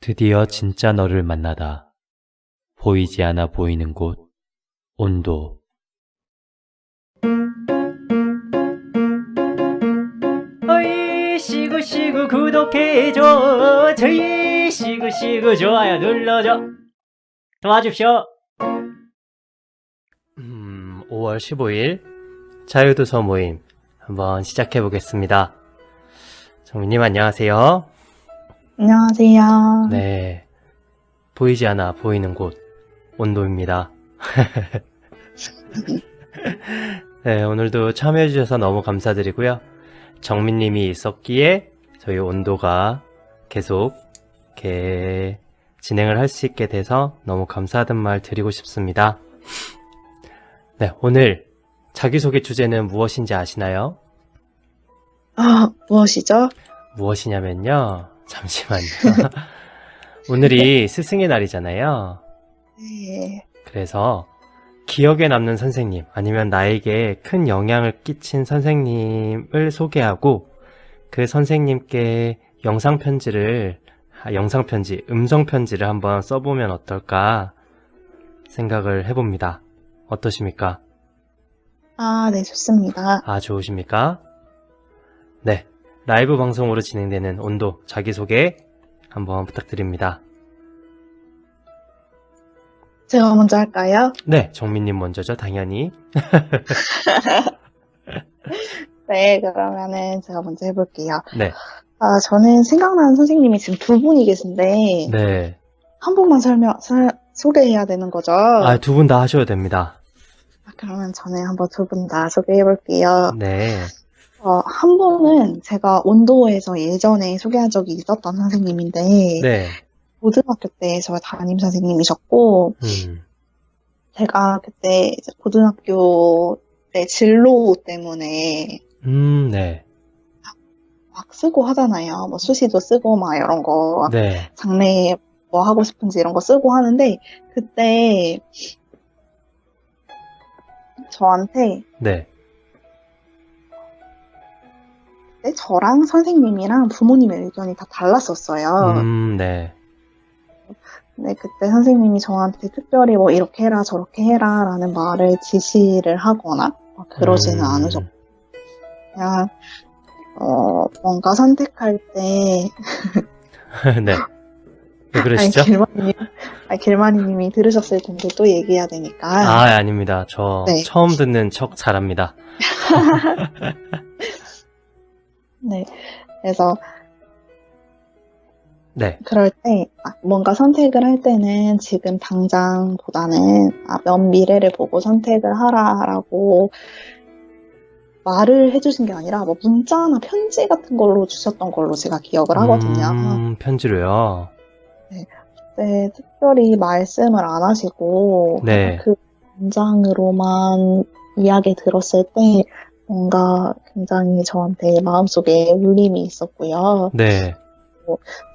드디어 진짜 너를 만나다. 보이지 않아 보이는 곳, 온도. 어이, 시구시구 구독해줘. 저희 시구시구 좋아요 눌러줘. 도와줍쇼. 음, 5월 15일 자유도서 모임 한번 시작해 보겠습니다. 정민님 안녕하세요. 안녕하세요. 네. 보이지 않아 보이는 곳, 온도입니다. 네, 오늘도 참여해주셔서 너무 감사드리고요. 정민님이 있었기에 저희 온도가 계속 이렇게 진행을 할 수 있게 돼서 너무 감사하다는 말 드리고 싶습니다. 네, 오늘 자기소개 주제는 무엇인지 아시나요? 아, 무엇이죠? 무엇이냐면요. 잠시만요. 오늘이 스승의 날이잖아요. 네. 그래서 기억에 남는 선생님 아니면 나에게 큰 영향을 끼친 선생님을 소개하고 그 선생님께 영상 편지를 아, 영상 편지, 음성 편지를 한번 써보면 어떨까 생각을 해봅니다. 어떠십니까? 아, 네, 좋습니다. 아, 좋으십니까? 네. 라이브 방송으로 진행되는 온도 자기소개 한번 부탁드립니다. 제가 먼저 할까요? 네, 정민님 먼저죠, 당연히. 네, 그러면은 제가 먼저 해볼게요. 네, 아, 저는 생각나는 선생님이 지금 두 분이 계신데, 네. 한 분만 설명, 설- 소개해야 되는 거죠? 아, 두 분 다 하셔도 됩니다. 아, 그러면 저는 한번 두 분 다 소개해볼게요. 네, 어, 한 분은 제가 온도에서 예전에 소개한 적이 있었던 선생님인데, 네, 고등학교 때저 담임 선생님이셨고, 음, 제가 그때 고등학교 때 진로 때문에 음, 네, 막 쓰고 하잖아요. 뭐 수시도 쓰고 막 이런 거 네, 장래에 뭐 하고 싶은지 이런 거 쓰고 하는데 그때 저한테 네, 때 저랑 선생님이랑 부모님의 의견이 다 달랐었어요. 음, 네, 근데 그때 선생님이 저한테 특별히 뭐 이렇게 해라 저렇게 해라 라는 말을 지시를 하거나 막 그러지는 음, 않으셨고 그냥 어 뭔가 선택할 때 네. 왜 그러시죠? 아니, 길마님, 아니, 길마님이 들으셨을 텐데 또 얘기해야 되니까. 아, 아닙니다. 저 네. 처음 듣는 척 잘합니다. 네. 그래서 네, 그럴 때 아, 뭔가 선택을 할 때는 지금 당장보다는 아, 먼 미래를 보고 선택을 하라라고 말을 해주신 게 아니라 뭐 문자나 편지 같은 걸로 주셨던 걸로 제가 기억을 하거든요. 음, 편지로요. 네, 특별히 말씀을 안 하시고 네. 그 문장으로만 이야기 들었을 때 뭔가 굉장히 저한테 마음속에 울림이 있었고요. 네,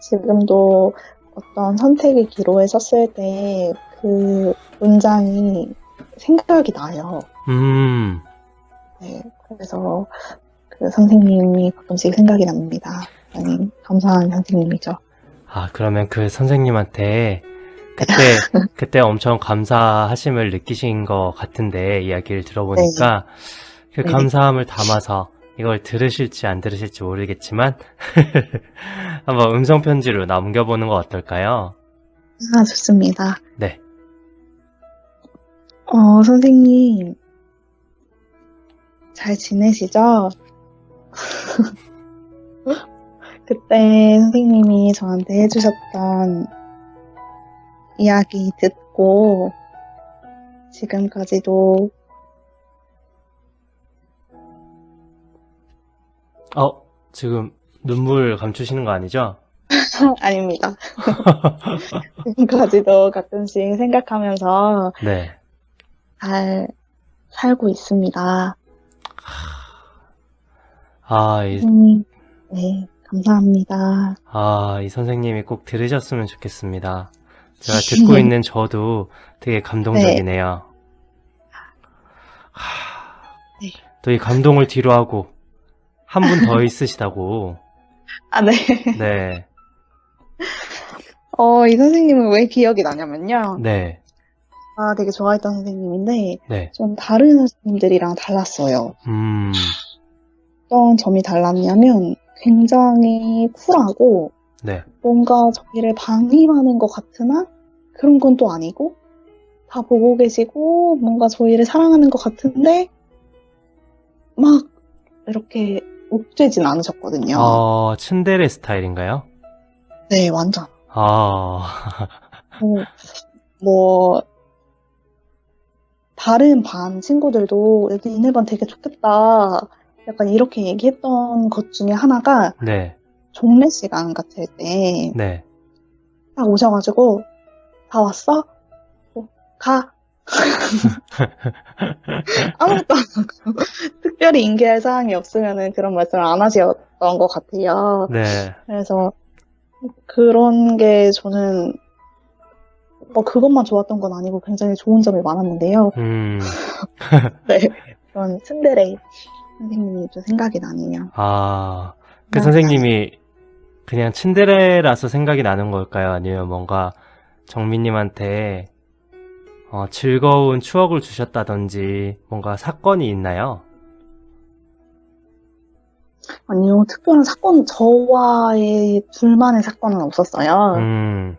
지금도 어떤 선택의 기로에 섰을 때 그 문장이 생각이 나요. 음, 네, 그래서 그 선생님이 가끔씩 생각이 납니다. 많이 감사한 선생님이죠. 아, 그러면 그 선생님한테 그때, 그때 엄청 감사하심을 느끼신 것 같은데, 이야기를 들어보니까, 그 네. 감사함을 담아서 이걸 들으실지 안 들으실지 모르겠지만, 한번 음성 편지로 남겨보는 거 어떨까요? 아, 좋습니다. 네. 어, 선생님, 잘 지내시죠? 그때 선생님이 저한테 해주셨던 이야기 듣고 지금까지도 어, 지금 눈물 감추시는 거 아니죠? 아닙니다. 지금까지도 가끔씩 생각하면서 네. 잘 살고 있습니다. 아, 이, 선생님, 네, 감사합니다. 아, 이 선생님이 꼭 들으셨으면 좋겠습니다. 제가 듣고 있는 저도 되게 감동적이네요. 네. 또이 감동을 뒤로 하고, 한 분 더 있으시다고. 아, 네. 네. 어, 이 선생님은 왜 기억이 나냐면요. 네, 아, 되게 좋아했던 선생님인데, 네, 좀 다른 선생님들이랑 달랐어요. 음, 어떤 점이 달랐냐면, 굉장히 쿨하고, 네, 뭔가 저희를 방임하는 것 같으나, 그런 건 또 아니고, 다 보고 계시고, 뭔가 저희를 사랑하는 것 같은데, 막, 이렇게 옥죄진 않으셨거든요. 어, 츤데레 스타일인가요? 네, 완전. 아, 뭐, 뭐, 다른 반 친구들도 여기 있는 반 되게 좋겠다. 약간 이렇게 얘기했던 것 중에 하나가 네, 종례 시간 같을 때 딱 네, 오셔가지고 다 왔어? 어, 가. 아무것도 안 하고 특별히 인계할 사항이 없으면은 그런 말씀을 안 하셨던 것 같아요. 네, 그래서 그런 게 저는 뭐 그것만 좋았던 건 아니고 굉장히 좋은 점이 많았는데요. 음, 네. 그런 츤데레 선생님이 좀 생각이 나네요. 아, 그 네. 선생님이 그냥 츤데레라서 생각이 나는 걸까요? 아니면 뭔가 정민님한테 어, 즐거운 추억을 주셨다든지 뭔가 사건이 있나요? 아니요, 특별한 사건, 저와의 둘만의 사건은 없었어요. 음,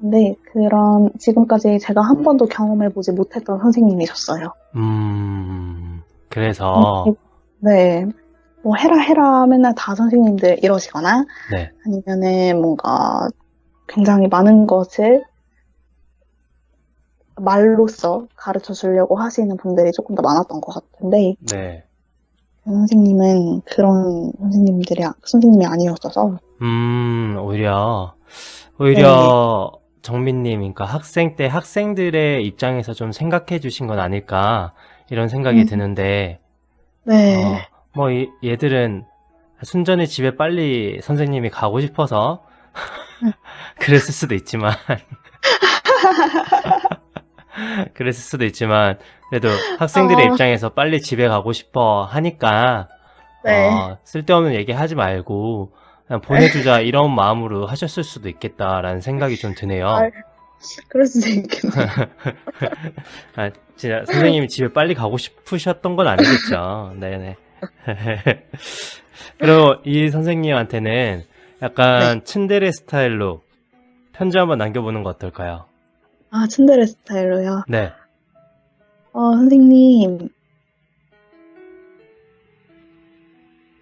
근데 그런, 지금까지 제가 한 번도 경험해보지 못했던 선생님이셨어요. 음, 그래서, 네. 뭐 해라 해라 맨날 다 선생님들 이러시거나 네, 아니면은 뭔가 굉장히 많은 것을 말로써 가르쳐 주려고 하시는 분들이 조금 더 많았던 것 같은데 네, 그 선생님은 그런 선생님들이 선생님이 아니었어서. 음, 오히려, 오히려 정민님, 그러니까 학생 때 학생들의 입장에서 좀 생각해 주신 건 아닐까, 이런 생각이 음. 드는데, 네. 어, 뭐, 이- 얘들은 순전히 집에 빨리 선생님이 가고 싶어서 그랬을 수도 있지만, 그랬을 수도 있지만, 그래도 학생들의 어. 입장에서 빨리 집에 가고 싶어 하니까, 네. 어, 쓸데없는 얘기 하지 말고, 그냥 보내주자 이런 마음으로 하셨을 수도 있겠다라는 생각이 좀 드네요. 아, 그럴 수도 있겠네요. 아, 진짜 선생님이 집에 빨리 가고 싶으셨던 건 아니겠죠. 네네. 그리고 이 선생님한테는 약간 츤데레 스타일로 편지 한번 남겨보는 거 어떨까요? 아 츤데레 스타일로요. 네. 어 선생님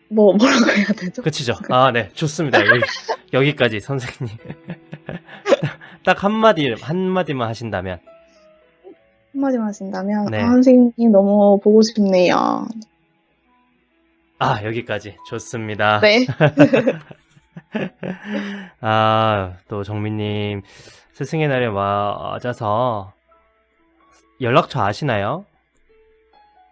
뭐 뭐라고 해야 되죠? 끝이죠. 아, 네. 좋습니다. 여기, 여기까지 선생님. 딱 한마디, 한마디만 하신다면. 한마디만 하신다면 네. 아, 선생님 너무 보고 싶네요. 아, 여기까지. 좋습니다. 네. 아, 또 정민님 스승의 날에 맞아서 연락처 아시나요?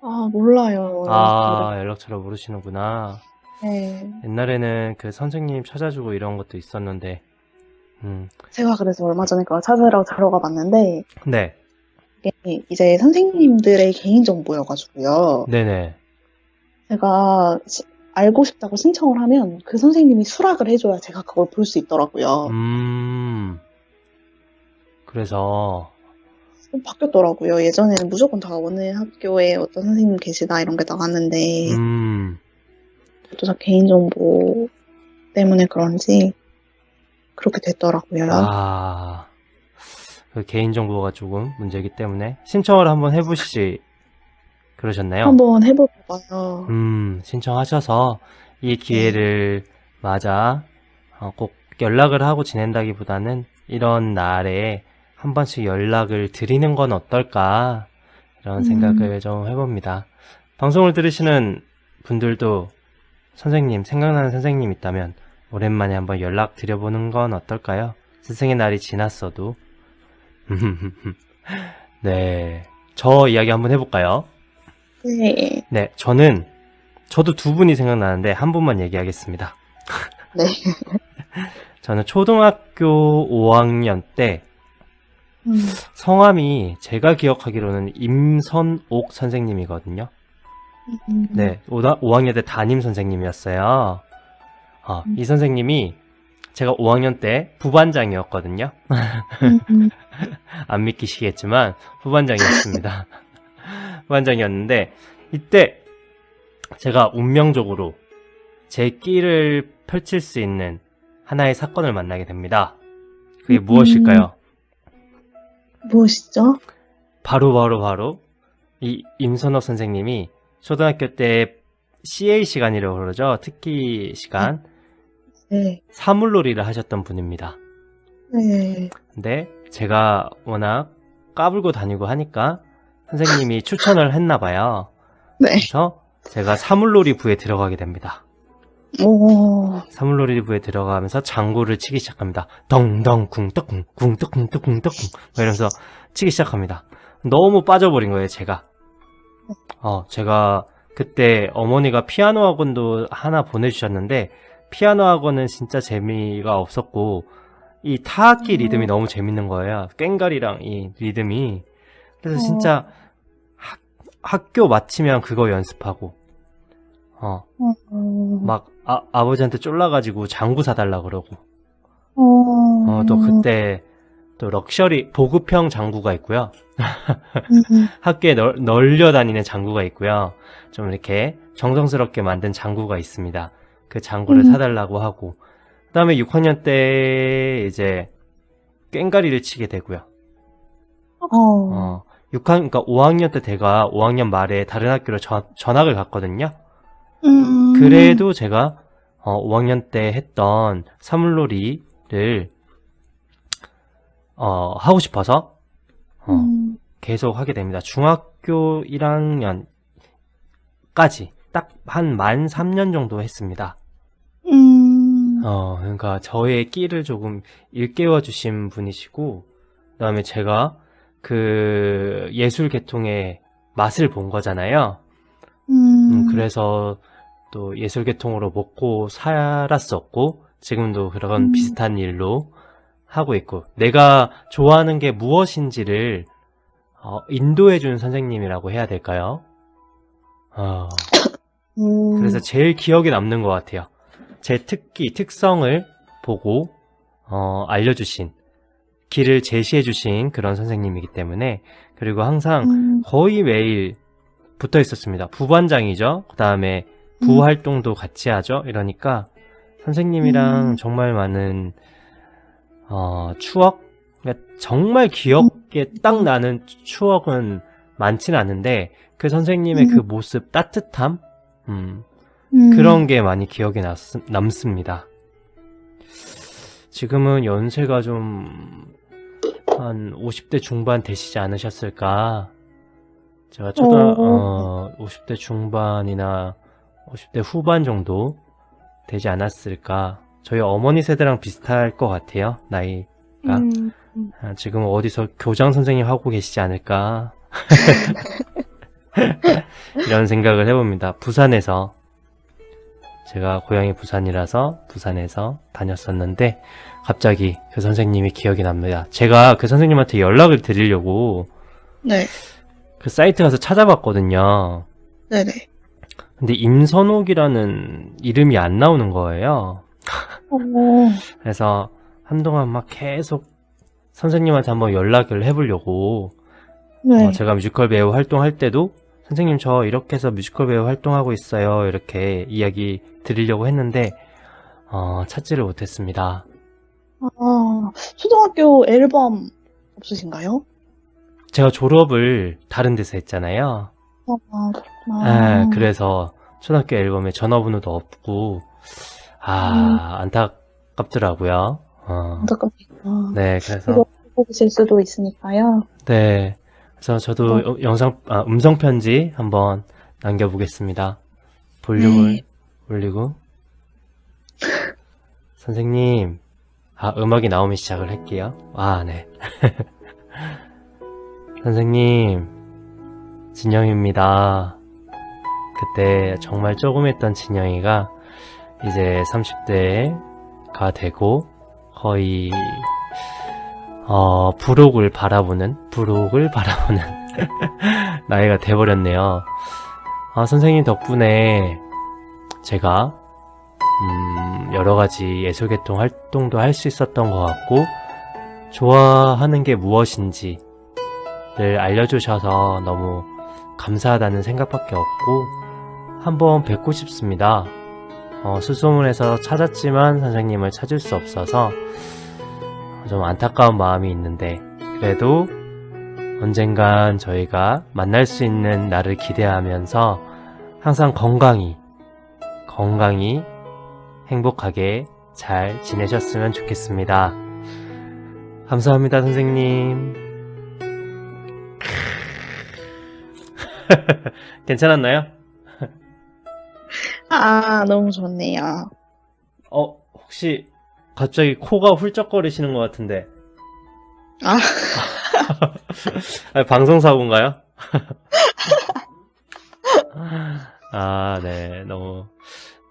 아 몰라요. 아, 연락처를 모르시는구나. 네. 옛날에는 그 선생님 찾아주고 이런 것도 있었는데, 음, 제가 그래서 얼마 전에 그걸 찾으러 들어가 봤는데 네, 이게 이제 선생님들의 개인 정보여가지고요. 네네. 제가 시- 알고 싶다고 신청을 하면 그 선생님이 수락을 해줘야 제가 그걸 볼 수 있더라고요. 음, 그래서, 좀 바뀌었더라고요. 예전에는 무조건 다 어느 학교에 어떤 선생님 계시다 이런 게 나갔는데 음, 또 다 개인정보 때문에 그런지 그렇게 됐더라고요. 아, 그 개인정보가 조금 문제이기 때문에 신청을 한번 해보시지 그러셨나요? 한번 해볼까 봐요. 음, 신청하셔서 이 기회를 맞아 어, 꼭 연락을 하고 지낸다기보다는 이런 날에 한 번씩 연락을 드리는 건 어떨까 이런 음. 생각을 좀 해봅니다. 방송을 들으시는 분들도 선생님, 생각나는 선생님 있다면 오랜만에 한번 연락 드려보는 건 어떨까요? 스승의 날이 지났어도. 네. 저 이야기 한번 해볼까요? 네. 네, 저는 저도 두 분이 생각나는데 한 분만 얘기하겠습니다. 네. 저는 초등학교 5학년 때 음, 성함이 제가 기억하기로는 임선옥 선생님이거든요. 음, 네, 5, 학년 때 담임 선생님이었어요. 어, 이 선생님이 제가 5학년 때 부반장이었거든요. 음, 음. 안 믿기시겠지만 부반장이었습니다. 부반장이었는데 이때 제가 운명적으로 제 끼를 펼칠 수 있는 하나의 사건을 만나게 됩니다. 그게 음. 무엇일까요? 무엇이죠? 바로 바로 바로 이 임선호 선생님이 초등학교 때 CA 시간이라고 그러죠. 특기 시간 네. 사물놀이를 하셨던 분입니다. 네. 근데 제가 워낙 까불고 다니고 하니까 선생님이 추천을 했나 봐요. 네. 그래서 제가 사물놀이 부에 들어가게 됩니다. 오. 사물놀이 부에 들어가면서 장구를 치기 시작합니다. 덩덩 쿵떡쿵 쿵떡쿵 떡 쿵 떡쿵 이러면서 치기 시작합니다. 너무 빠져버린 거예요, 제가. 어, 제가 그때 어머니가 피아노 학원도 하나 보내주셨는데 피아노 학원은 진짜 재미가 없었고 이 타악기 음. 리듬이 너무 재밌는 거예요. 꽹가리랑 이 리듬이. 그래서 어. 진짜 학, 학교 마치면 그거 연습하고 어, 어. 막 아, 아버지한테 쫄라가지고 장구 사달라 그러고 어. 어, 또 그때 또 럭셔리 보급형 장구가 있고요 음, 학교에 널, 널려 다니는 장구가 있고요 좀 이렇게 정성스럽게 만든 장구가 있습니다 그 장구를 음. 사달라고 하고 그 다음에 6학년 때 이제 꽹가리를 치게 되고요 어. 어, 6학, 그러니까 5학년 때 제가 5학년 말에 다른 학교로 전, 전학을 갔거든요 음. 그래도 제가 어, 5학년 때 했던 사물놀이를 어, 하고 싶어서 어, 음. 계속 하게 됩니다. 중학교 1학년까지 딱 한 만 3년 정도 했습니다. 음. 어, 그러니까 저의 끼를 조금 일깨워 주신 분이시고 그다음에 제가 그 예술 계통의 맛을 본 거잖아요. 음. 음, 그래서 또 예술 계통으로 먹고 살았었고, 지금도 그런 음. 비슷한 일로 하고 있고, 내가 좋아하는 게 무엇인지를 어, 인도해준 선생님이라고 해야 될까요? 어, 음. 그래서 제일 기억에 남는 것 같아요. 제 특기, 특성을 보고 어, 알려주신, 길을 제시해 주신 그런 선생님이기 때문에, 그리고 항상 음. 거의 매일 붙어 있었습니다. 부반장이죠. 그 다음에 부 음. 활동도 같이 하죠. 이러니까 선생님이랑 음. 정말 많은 어, 추억, 그러니까 정말 기억에 딱 나는 추억은 많지는 않은데 그 선생님의 음. 그 모습 따뜻함, 음, 음. 그런 게 많이 기억에 났, 남습니다. 지금은 연세가 좀 한 50대 중반 되시지 않으셨을까? 제가 초등 어, 50대 중반이나 50대 후반 정도 되지 않았을까? 저희 어머니 세대랑 비슷할 것 같아요. 나이 음. 아, 지금 어디서 교장 선생님 하고 계시지 않을까? 이런 생각을 해봅니다. 부산에서 제가 고향이 부산이라서 부산에서 다녔었는데 갑자기 그 선생님이 기억이 납니다. 제가 그 선생님한테 연락을 드리려고 네. 그 사이트 가서 찾아봤거든요. 네네. 근데 임선옥이라는 이름이 안 나오는 거예요. 어. 그래서 한동안 막 계속 선생님한테 한번 연락을 해보려고 네. 어, 제가 뮤지컬 배우 활동할 때도 선생님 저 이렇게 해서 뮤지컬 배우 활동하고 있어요 이렇게 이야기 드리려고 했는데 어, 찾지를 못했습니다. 아, 초등학교 앨범 없으신가요? 제가 졸업을 다른 데서 했잖아요. 아, 그렇구나. 예, 그래서 초등학교 앨범에 전화번호도 없고 아 안타깝더라고요. 어, 안타깝겠다. 네 그래서 이거 보고 계실 수도 있으니까요. 네. 그래서 저도 어. 여- 영상, 아, 음성 편지 한번 남겨보겠습니다. 볼륨을 네. 올리고. 선생님, 아, 음악이 나오면 시작을 할게요. 아, 네. 선생님, 진영입니다. 그때 정말 조금 했던 진영이가 이제 30대가 되고 거의 어, 부록을 바라보는, 부록을 바라보는 나이가 돼버렸네요. 아, 선생님 덕분에 제가 음, 여러 가지 예술계통 활동도 할 수 있었던 것 같고, 좋아하는 게 무엇인지를 알려주셔서 너무 감사하다는 생각밖에 없고, 한번 뵙고 싶습니다. 어, 수소문에서 찾았지만 선생님을 찾을 수 없어서 좀 안타까운 마음이 있는데, 그래도 언젠간 저희가 만날 수 있는 날을 기대하면서 항상 건강히, 건강히 행복하게 잘 지내셨으면 좋겠습니다. 감사합니다, 선생님. 괜찮았나요? 아, 너무 좋네요. 어, 혹시 갑자기 코가 훌쩍거리시는 것 같은데. 아. 아니, 방송사고인가요? 아, 네. 너무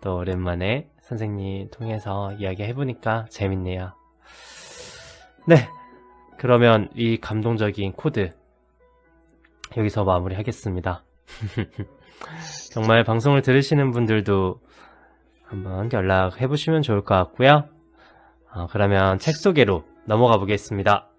또 오랜만에 선생님 통해서 이야기 해보니까 재밌네요. 네. 그러면 이 감동적인 코드 여기서 마무리 하겠습니다. 정말 방송을 들으시는 분들도 한번 연락해 보시면 좋을 것 같고요. 어, 그러면 책 소개로 넘어가 보겠습니다.